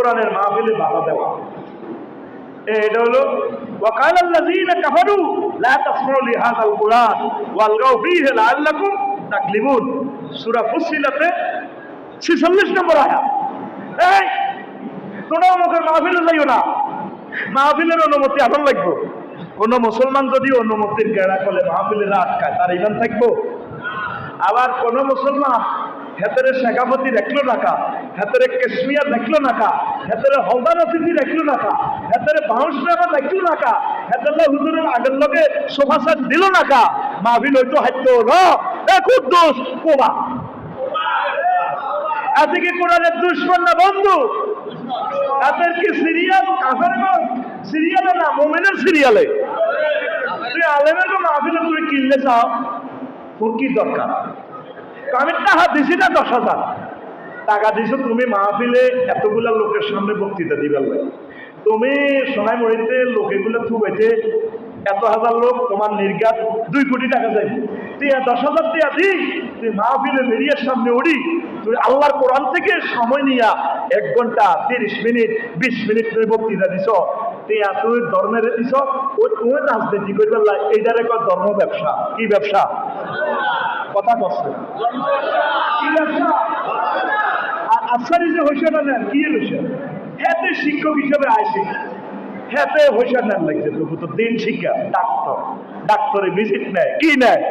কোরআনের মাহফিলে বাধা দেওয়া এটা হলো وقال الذين كفروا لا تسمعوا لهذا القرآن والغوا فيه لعلكم تغلبون সূরা ফুসিলাতে 46 নম্বর আয়াত এই তোমরা আমাকে মাহফিলে যাইও না মাহফিলের অনুমতি আবার লাগবে কোন মুসলমান যদি অনুমতির গেড়া করলে মাহফিলে আটকায় তার ইমান থাকবো আবার কোন মুসলমান হেতরে শেখাপতি দেখল নাকা হেতরে কেশমিয়া দেখল নাকা হেতরে হলদার অতিথি দেখল নাকা হেতরে বাউন্স ড্রাইভার দেখল নাকা হেতরে হুজুরের আগের লগে সোফা সেট দিল নাকা মাহফিল হইতো হাইতো ন এ কুদ্দুস কোবা। এতে কি কোরআনের দুশ্মন না বন্ধু? এদের কি সিরিয়াল কাফের সিরিয়ালে না মোমেনের সিরিয়ালে? তুই আলেমের মাহফিলে তুমি কিনলে চাও, তোর কি দরকার? আমি টাকা দিছি না দশ হাজার। টাকা দিছো, তুমি মাহফিলে এতগুলা লোকের সামনে বক্তৃতা দিবার লাগে। তুমি সোনাই মরিতে লোকেগুলো থুবাইতে এত হাজার লোক, তোমার নির্গাত দুই কোটি টাকা যাই তুই দশ হাজার টিয়া দি, তুই মাহফিলে মেরিয়ার সামনে উড়ি তুই আল্লাহর কোরআন থেকে সময় নিয়া এক ঘণ্টা, তিরিশ মিনিট, বিশ মিনিট তুমি বক্তৃতা দিছ। তুই এত ধর্মের দিছ, ওই তুমি রাজনীতি করবে এইটারে কয় ধর্ম ব্যবসা? কি ব্যবসা? কথা করছে কি আর আফসারি যে হয়েছে না নেন কি হয়েছে হ্যাতে শিক্ষক হিসেবে আইসি। হ্যাতে হয়েছে নেন লাগছে, তবু তো দিন শিক্ষা, ডাক্তার। ডাক্তারে ভিজিট নেয়, কি নেয়?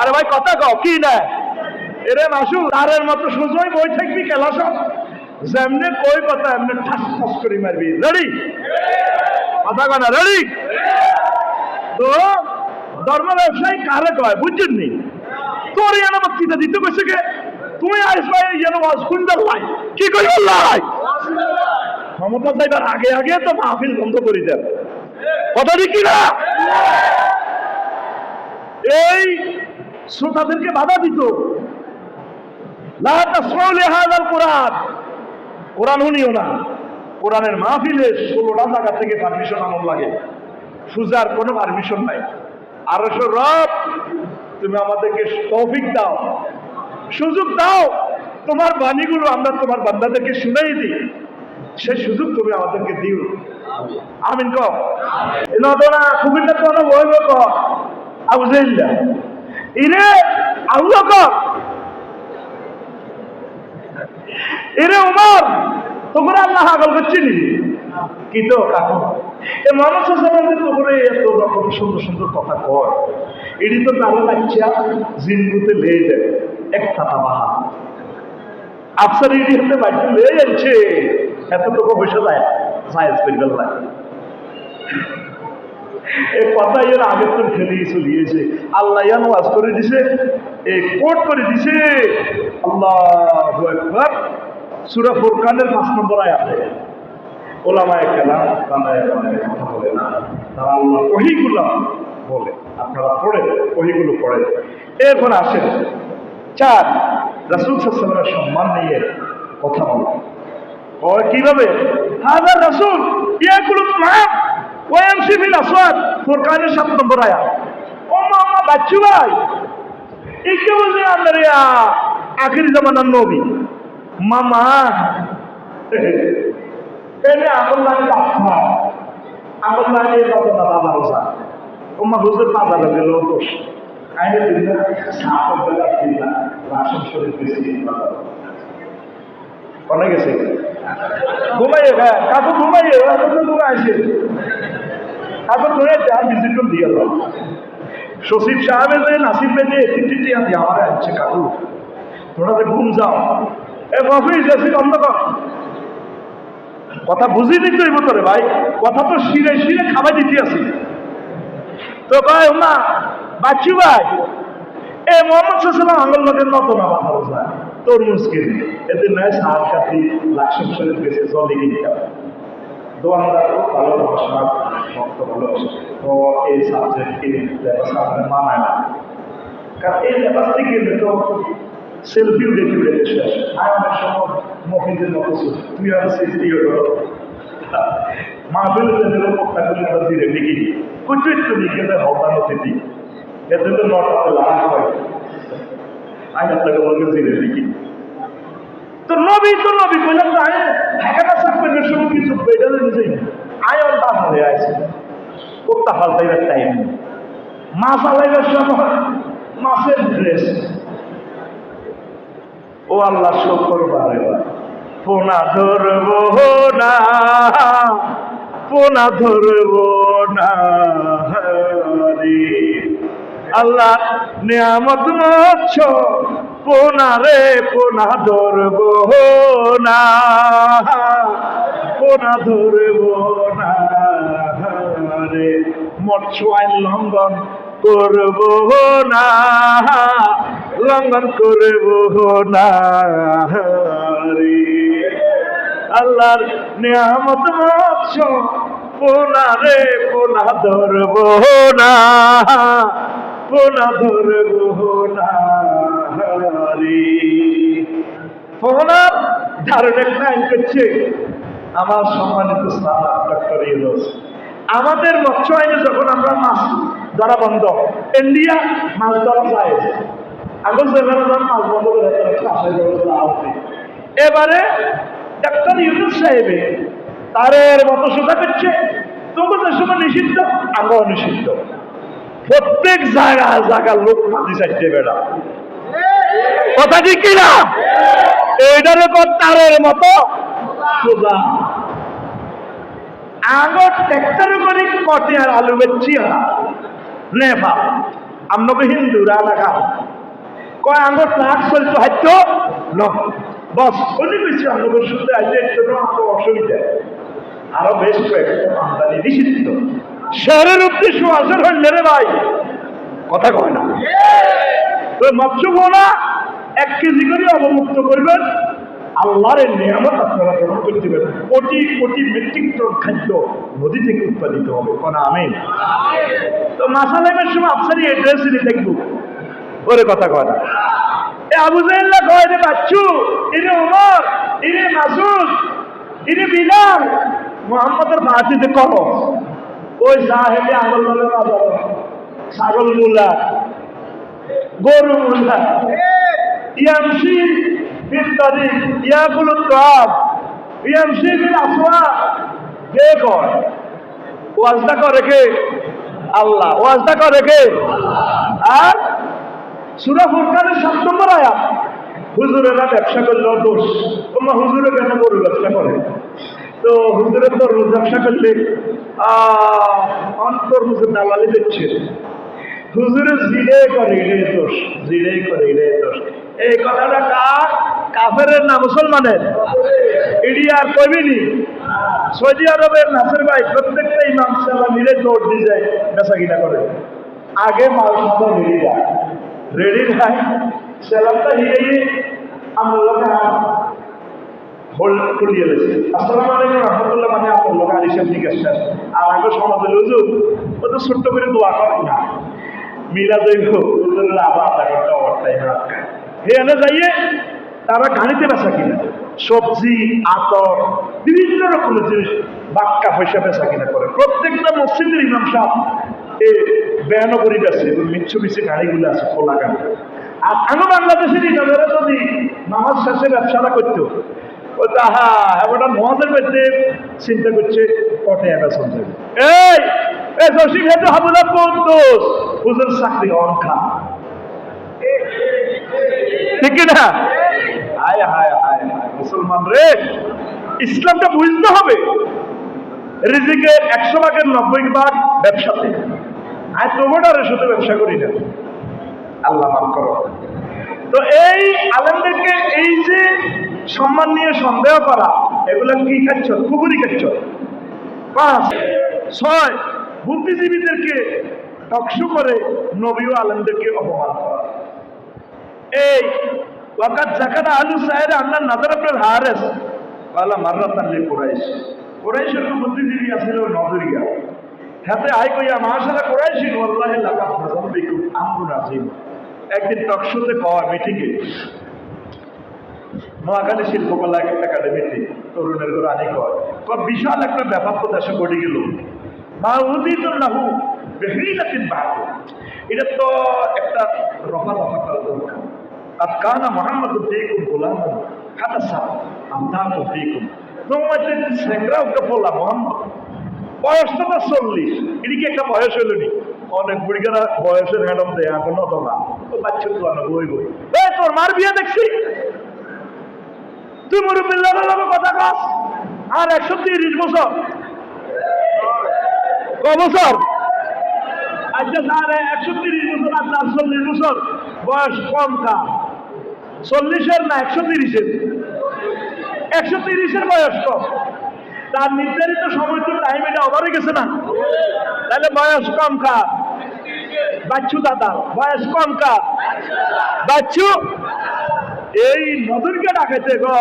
আরে ভাই, কথা কও, কি নেয়? এরে মাসু তারের মতো সোজই বই থাকবি খেলা সব? যেমনে কই কথা, এমনি ঠাস ঠাস করে মারবি। রেডি কথা কনা রেডি তো ধর্ম ব্যবসায়ী কারে কয়, বুঝছেন নি? তোর যেন বক্তৃতা দিতে কইছে কে তুমি আসবে যেন ওয়াজ কুইন্টাল লাই কি করি লাই ক্ষমতা চাইবার আগে আগে তো মাহফিল বন্ধ করে দেন। কথা ঠিক না এই শ্রোতাদেরকে বাধা দিত। কোরআন। শুনিও না। কোরআনের মাহফিলে ষোলোটা জায়গা থেকে পারমিশন আমল লাগে। সুজার কোনো পারমিশন নাই। আরশো রব তুমি আমাদেরকে তৌফিক দাও। সুযোগ দাও। তোমার বাণীগুলো আমরা তোমার বান্দাদেরকে শুনাই দিই। সেই সুযোগ তুমি আমাদেরকে দিও। আমিন কো নদনা কুমিল্লা তো না বইব ক আবুজাইল্লা ইরে আল্লাহ ক ইরে উমর তোমরা আল্লাহ আগল করছি নি কি তো কাকু? এ মানুষ সম্বন্ধে তোমরা এত রকম সুন্দর সুন্দর কথা কয়। এটি তো তারা লাগছে জিনগুতে লেয়ে দেয় এক থাকা বাহা। আফসার ইডি হাতে বাড়িতে লেয়ে যাচ্ছে। এত তোকে বসে যায়, সায়েন্স মেডিকেল লাগে এই কথা এর আগে তো ফেলে চলিয়েছে। আল্লাহ ইয়ান ওয়াজ করে দিছে এই কোট করে দিছে। আল্লাহ একবার সুরা ফুরকানের পাঁচ নম্বর আয়াতে। ওলামায় তারা কথা বলে না। তারা আল্লাহ ওহিগুলো বলে, আপনারা পড়ে ওহিগুলো পড়ে। এরপর আসেন চার, রাসুল সাল্লামের সম্মান নিয়ে কথা বলা। ও কীভাবে? হাজার রাসুল, ইয়াকুল মাম ওয়ামশি ফিল আসওয়াদ। ফুরকানের সাত নম্বর আয়াত। ও মামা বাচ্চু ভাই একে বলছে আমরা আখিরি জামানার নবী। মামা, এনে আগুন লাগে বাচ্চা আগুন লাগে কত না বাবা রোজা। ওমা হুজুর বাজারে গেল দোষ। আইনে দিন সাপ বেলা দিন রাশন শরীর বেশি অনেক গেছে ঘুমাইয়ে হ্যাঁ কাকু ঘুমাইয়ে তো ঘুমাইছে কাকু ধরে চার বিজিটন দিয়ে দাও। সচিব সাহেবের যে নাসিব বেঁধে তিনটি টিয়া দিয়ে আমার আনছে, কাকু। তোরা যে ঘুম যাও। এ অফিস এসি বন্ধ কর কথা বুঝি দিতে হইব তোরে, ভাই। কথা তো শিরে শিরে খাবার দিতে আসি তো ভাই না বাচ্চু ভাই। এ মোহাম্মদ সাল্লাম আঙ্গল লোকের নত না মাথা বোঝা তরমুজ কিনে। এদের নয় সার কাতি লাকসাম শরীর বেশি জলে কিনতে দোয়ানদার খুব ভালোবাসা ভক্ত ভালোবাসা। তো এই সাবজেক্ট কিনে মানায় কারণ এই উঠে শেষ আর অনেক মতো তুই আর হলো মাহবিল জেনে কথা করে আমরা ধীরে লিখি নি কুচুচ্ছ লিখে দেয় হতান অতিথি। এতে তো নটাতে লাভ হয়। আমি আপনাকে বলকে ধীরে লিখি তো নবী তো নবী কইলাম তো আয় ঢাকাটা সাকবেন সব কিছু বেড়ে নিজেই আয়ন দাস হয়ে আল্লাহ শোক করবা ফোনা ধরবো না। পোনা ধরব না আল্লাহ নিয়ামত মাছ, পোনা রে, পোনা ধরব না, পোনা ধরব না রে মৎস্য আইন লঙ্ঘন করব না, লঙ্ঘন করব না রে আল্লাহর নিয়ামত মৎস্য পোনা রে, পোনা ধরব না। পোনা ধরব না রে পোনার ধারণের লাইন করছে, আমার সম্মানিত স্নাতক ডক্টর ইউনুস, আমাদের মৎস্য আইনে যখন আমরা মাছ ধরা বন্ধ, ইন্ডিয়া মাছ ধরা যায়। আগস্ট মাছ বন্ধ করে এবারে ডাক্তার ইউনুস সাহেবে তারের মতো সোজা করছে। তোমাদের সময় নিষিদ্ধ, আমরাও নিষিদ্ধ। প্রত্যেক জায়গায় জায়গার লোক মাঝি চাইতে বেড়া। কথা ঠিক কিনা এইটার উপর তারের মতো সোজা। আগর ট্র্যাক্টর করে কটে আর আলু বেচছি নেফা আমরা হিন্দু রানা খা কয় আঙ্গুর ট্রাক চলতো হাইতো? ন। বস উনি বেশি আঙ্গুর শুনতে আইতে একটু আমার অসুবিধা। আরও বেশ কয়েকটা আমদানি নিষিদ্ধ। শহরের উদ্দেশ্য আসর হইলে রে ভাই। কথা কয় না। তো মৎস্য ভোনা এক কেজি করে অবমুক্ত করবেন। আল্লাহর এই নিয়ামত আপনারা গ্রহণ করতে পারেন। কোটি কোটি মেট্রিক টন খাদ্য নদী থেকে উৎপাদিত হবে। কোন আমিন। তো মাসালামের সময় আফসারি এড্রেস দিয়ে দেখব ওরে কথা কয় না। আবু জাইল্লা কয় রে বাচ্চু ইরে ওমর ইরে মাসুদ ইরে বিলাল। মোহাম্মদের ফাঁসিতে করো ওই সাহেবে আগল ছাগল মূলা, গরু মূলা ইয়ামসি বিস্তারি ইয়াকুল তাব ইয়ামসি বিল আসওয়া। কে কয়? ওয়াজটা করে কে? আল্লাহ। ওয়াজটা করে কে? আর সুরা ফুরকানের সাত নম্বর আয়াত। হুজুরেরা ব্যবসা করলেও দোষ। তোমরা হুজুরে কেন গরু ব্যবসা করে? তো হুজুরের তরমুজ ব্যবসা করলে আহ তরমুজের দালালি দিচ্ছে। হুজুরে জিরে করে, এটাই দোষ। জিরে করে, এটাই দোষ। এই কথাটা কার? কাফের না মুসলমানের? ইডি আর কবিনি সৌদি আরবের নাসের ভাই প্রত্যেকটা ইমাম সাল্লাহ মিলে নোট দিয়ে যায় বেচা কিনা করে। আগে মাল সাদা রেডি যায়। রেডি যায় সেলামটা হিরে গিয়ে আমরা লোকে হোল্ড করিয়ে গেছে আসসালামু আলাইকুম রহমতুল্লাহ মানে আপনার লোক আলী সাহেব জিজ্ঞাসা আর আগে সমাজ হলে হুজুর ও তো ছোট্ট করে দোয়া করেন না। মিলা দৈব হুজুরের আবার আধা ঘণ্টা অবস্থায় না। এখানে যাইয়ে তারা গাড়িতে বেচা কিনা সবজি আতর বিভিন্ন রকমের জিনিস বাক্কা পয়সা বেচা কিনা করে। প্রত্যেকটা মসজিদের ইমাম সাহেব বেয়ানো করি আছে মিচ্ছু মিছে গাড়িগুলো আছে খোলা গাড়ি আর আমি বাংলাদেশের ইমামেরা যদি নামাজ শেষে ব্যবসাটা করতো, ও তাহা নামাজের মধ্যে চিন্তা করছে কটে এবার শুনছে এই এই জসিম হেতু হাবুলা চাকরি অঙ্কা ঠিক না? হায় হায়, মুসলমান রে, ইসলামটা বুঝতে হবে। রিজিকের একশো ভাগের নব্বই ভাগ ব্যবসাতে। আর তোমাটারে শুধু ব্যবসা করি না। আল্লাহ মাফ করো। তো এই আলেমদেরকে এই যে সম্মান নিয়ে সন্দেহ করা, এগুলো কি খাচ্ছ? খুবই খাচ্ছ? পাঁচ। ছয়। বুদ্ধিজীবীদেরকে টকশো করে নবী ও আলেমদেরকে অপমান করা। এই, ওয়াকাত জাকানা আলু সাহেব আপনার নাজার আপনার হারেস। পালা মাররা তাল্লি কোরাইশ। কোরাইশের বুদ্ধিজীবী আছিল নজরিয়া। হাতে আই কইয়া মাসারা কোরাইশি আল্লাহ লাগা বিকুম আমরুন আজিম একদিন টকশোতে কয় মিটিংয়ে নোয়াখালী শিল্পকলা একাডেমিতে তরুণের কয়, বিশাল একটা ব্যাপার তো দেশে ঘটে গেল। মা উদিত নাহু বেহিলাতিন বাহু এটা তো একটা রফা রফা করা দরকার। আর কানা মোহাম্মদ ফিকুম গোলাম হাতাসা আমদাম ফিকুম। তোমাদের সেংরা মোহাম্মদ। বয়স তো তার চল্লিশ। এদিকে একটা বয়স হলো নি? অনেক বুড়িকারা বয়সের ম্যাডাম দেয় এখন নত না। ও বাচ্চা তো আনো বই বই তোর মার বিয়ে দেখছি। তুই মুরব্বীর লগে কথা কস। আর একশো তিরিশ বছর। ক বছর? আচ্ছা স্যার একশো তিরিশ বছর চার চল্লিশ বছর। বয়স কম কা। চল্লিশের না, একশো তিরিশের? একশো তিরিশের বয়স কম। তার নির্ধারিত সময় তো টাইম এটা ওভারে গেছে না? তাহলে বয়স কম কার বাচ্চু দাদা, বয়স কম কার বাচ্চু? এই নদীরকে ডাকাইতে গো।